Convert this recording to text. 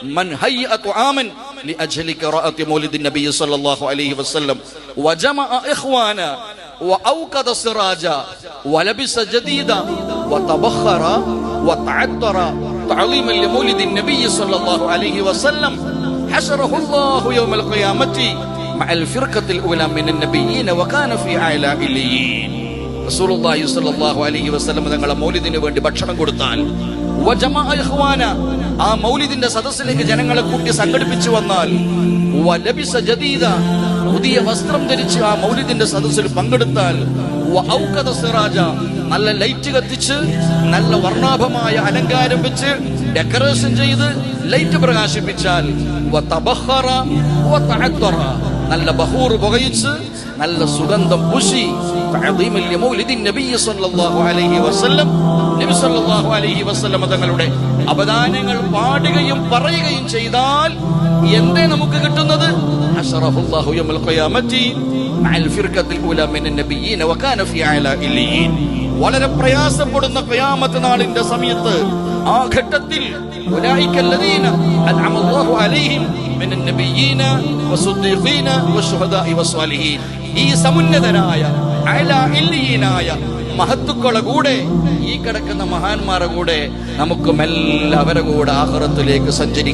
من هيأ طعاما لأجل قراءة مولد النبي صلى الله عليه وسلم وجمع إخوانا وأوقد سراجا ولبس جديدا وتبخر وتعطر تعظيما لمولد النبي صلى الله عليه وسلم حشره الله يوم القيامة مع الفرقة الأولى من النبيين وكان في أعلى إليين റസൂലുള്ളാഹി സ്വല്ലല്ലാഹു അലൈഹി വസല്ലം തങ്ങളെ മൗലിദിന് വേണ്ടി ഭക്ഷണം കൊടുത്താൽ വജമഅ ഇഖ്വാന ആ മൗലിദിന്റെ സദസ്സിലേക്ക് ജനങ്ങളെ കൂട്ടി സംഘടിപ്പിച്ചു വന്നാൽ വലബിസ ജദീദ പുതിയ വസ്ത്രം ധരിച്ച് ആ മൗലിദിന്റെ സദസ്സിൽ പങ്കെടുത്താൽ സിറാജ നല്ല ലൈറ്റ് കത്തിച്ച് നല്ല വർണാഭമായ അലങ്കാരം വെച്ച് ഡെക്കറേഷൻ ചെയ്ത് ലൈറ്റ് പ്രകാശിപ്പിച്ചാൽ നല്ല ബഹൂർ പുകയിച്ച് നല്ല സുഗന്ധം പൂശി. തങ്ങളുടെ അവദാനങ്ങൾ പാടുകയും പറയുകയും ചെയ്താൽ എന്തേ നമുക്ക് കിട്ടുന്നത്? വളരെ പ്രയാസപ്പെടുന്ന ഖിയാമത്ത് നാളിന്റെ സമയത്ത് ആ ഘട്ടത്തിൽ ഈ സമുന്നതനായ മഹത്തുക്കളെ കൂടെ ഈ കിടക്കുന്ന മഹാന്മാരെ കൂടെ നമുക്ക് മെല്ലെ കൂടെ ആഹ്റത്തിലേക്ക് സഞ്ചരിക്കും.